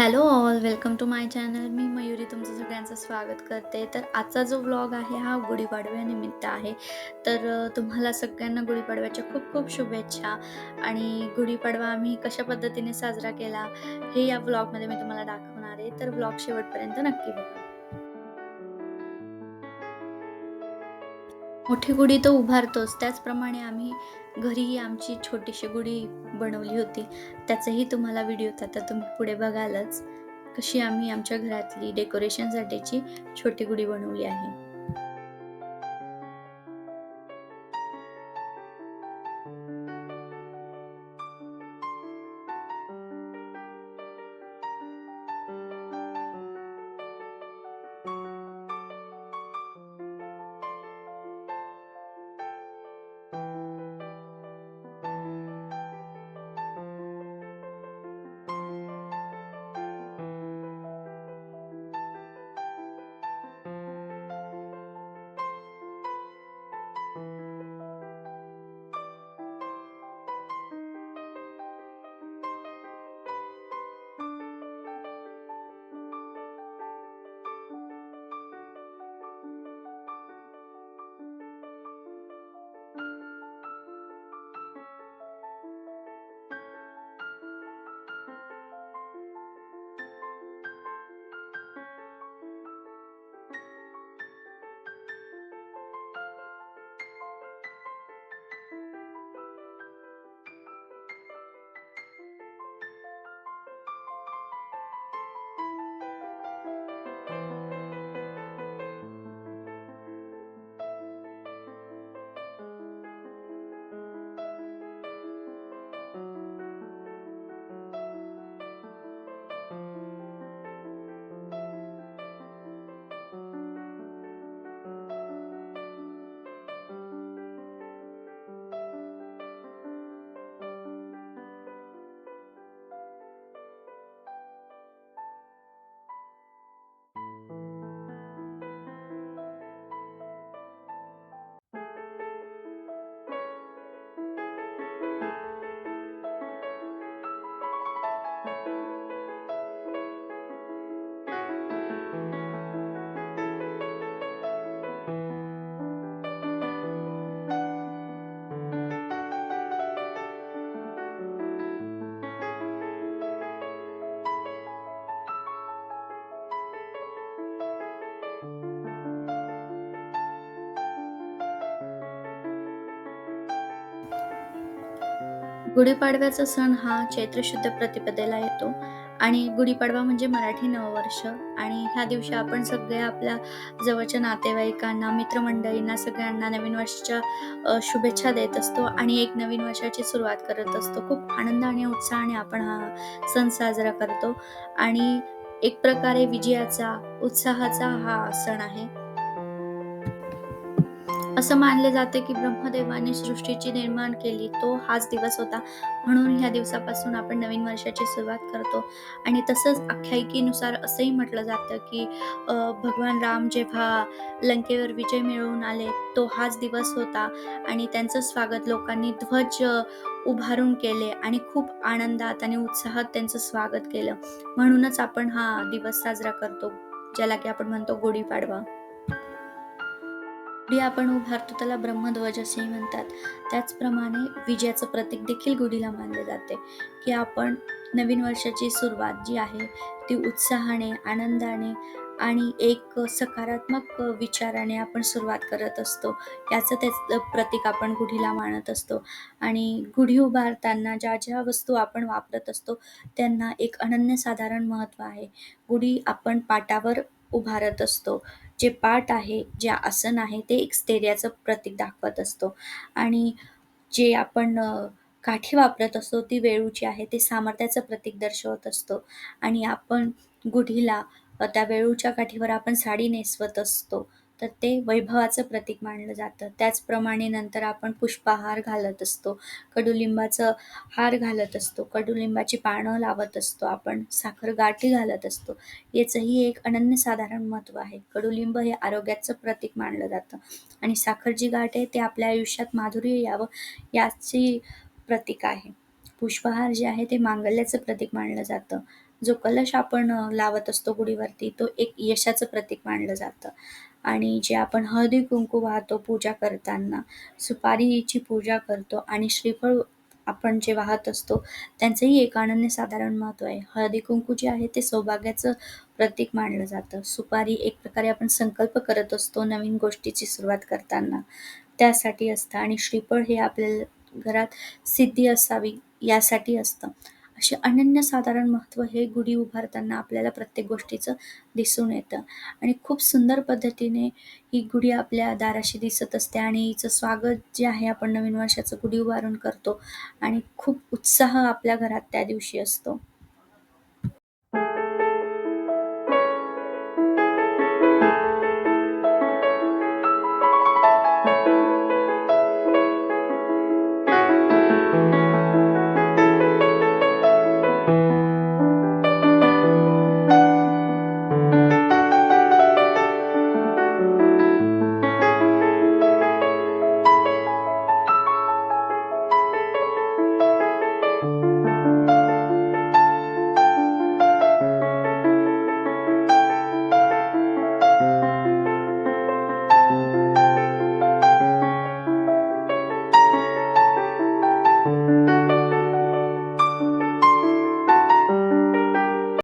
Hello all welcome to my channel मी मयुरी तुमचं सगळ्यांचं स्वागत करते. तर आजचा जो व्लॉग आहे हा गुढीपाडव्यानिमित्त आहे. तर तुम्हाला सगळ्यांना गुढीपाडव्याच्या खूप खूप शुभेच्छा. आणि गुढीपाडवा आम्ही कशा पद्धतीने साजरा केला हे या व्लॉगमध्ये मी तुम्हाला दाखवणार आहे. तर व्लॉग शेवटपर्यंत नक्की बघा. मोठी गुढी तर उभारतोच. त्याचप्रमाणे आम्ही घरीही आमची छोटीशी गुढी बनवली होती. त्याचाही तुम्हाला व्हिडिओ आता तुम्ही पुढे बघालच कशी आम्ही आमच्या घरातली डेकोरेशनसाठीची छोटी गुढी बनवली आहे. गुढीपाडव्याचा सण हा चैत्र शुद्ध प्रतिपदेला येतो. आणि गुढीपाडवा म्हणजे मराठी नववर्ष. आणि ह्या दिवशी आपण सगळ्या आपल्या जवळच्या नातेवाईकांना मित्रमंडळींना सगळ्यांना नवीन वर्षाच्या शुभेच्छा देत असतो आणि एक नवीन वर्षाची सुरुवात करत असतो. खूप आनंद आणि उत्साहाने आपण हा सण साजरा करतो. आणि एक प्रकारे विजयाचा उत्साहाचा हा सण आहे. असं मानले जाते की ब्रह्मदेवाने सृष्टीची निर्माण केली तो हाच दिवस होता. म्हणून ह्या दिवसापासून आपण नवीन वर्षाची सुरुवात करतो. आणि तसंच आख्यायिकेनुसार असंही म्हटलं जातं की भगवान राम जेव्हा लंकेवर विजय मिळवून आले तो हाच दिवस होता. आणि त्यांचं स्वागत लोकांनी ध्वज उभारून केले आणि खूप आनंदात आणि उत्साहात त्यांचं स्वागत केलं. म्हणूनच आपण हा दिवस साजरा करतो ज्याला की आपण म्हणतो गुढीपाडवा. गुढी आपण उभारतो त्याला ब्रह्मध्वज असेही म्हणतात. त्याचप्रमाणे विजयाचं प्रतीक देखील गुढीला मानले जाते. की आपण नवीन वर्षाची सुरुवात जी आहे ती उत्साहाने आनंदाने आणि एक सकारात्मक विचाराने आपण सुरुवात करत असतो. याचं त्याचं प्रतीक आपण गुढीला मानत असतो. आणि गुढी उभारताना ज्या ज्या वस्तू आपण वापरत असतो त्यांना एक अनन्यसाधारण महत्त्व आहे. गुढी आपण पाटावर उभारत असतो. जे पाठ आहे जे आसन आहे ते एक स्थैर्याचं प्रतीक दाखवत असतो. आणि जे आपण काठी वापरत असतो ती वेळूची आहे ते सामर्थ्याचं प्रतीक दर्शवत असतो. आणि आपण गुढीला त्या वेळूच्या काठीवर आपण साडी नेसवत असतो. तर ते वैभवाचं प्रतीक मानलं जातं. त्याचप्रमाणे नंतर आपण पुष्पहार घालत असतो. कडुलिंबाचं हार घालत असतो. कडुलिंबाची पानं लावत असतो. आपण साखर गाठी घालत असतो. याचंही एक अनन्यसाधारण महत्त्व आहे. कडुलिंब हे आरोग्याचं प्रतीक मानलं जातं. आणि साखर जी गाठ आहे ते आपल्या आयुष्यात माधुर्य यावं याची प्रतीक आहे. पुष्पहार जे आहे ते मांगल्याचं प्रतीक मानलं जातं. जो कलश आपण लावत असतो गुढीवरती तो एक यशाचं प्रतीक मानलं जातं. आणि जे आपण हळदी कुंकू वाहतो पूजा करताना सुपारीची पूजा करतो आणि श्रीफळ आपण जे वाहत असतो त्यांचंही एक अनन्यसाधारण महत्त्व आहे. हळदी कुंकू जे आहे ते सौभाग्याचं प्रतीक मानलं जातं. सुपारी एक प्रकारे आपण संकल्प करत असतो नवीन गोष्टीची सुरुवात करताना. त्यासाठी असतं आणि श्रीफळ हे आपल्या घरात सिद्धी असावी यासाठी असतं. असे अनन्यसाधारण महत्त्व हे गुढी उभारताना आपल्याला प्रत्येक गोष्टीचं दिसून येतं. आणि खूप सुंदर पद्धतीने ही गुढी आपल्या दाराशी दिसत असते आणि हिचं स्वागत जे आहे आपण नवीन वर्षाचं गुढी उभारून करतो आणि खूप उत्साह आपल्या घरात त्या दिवशी असतो.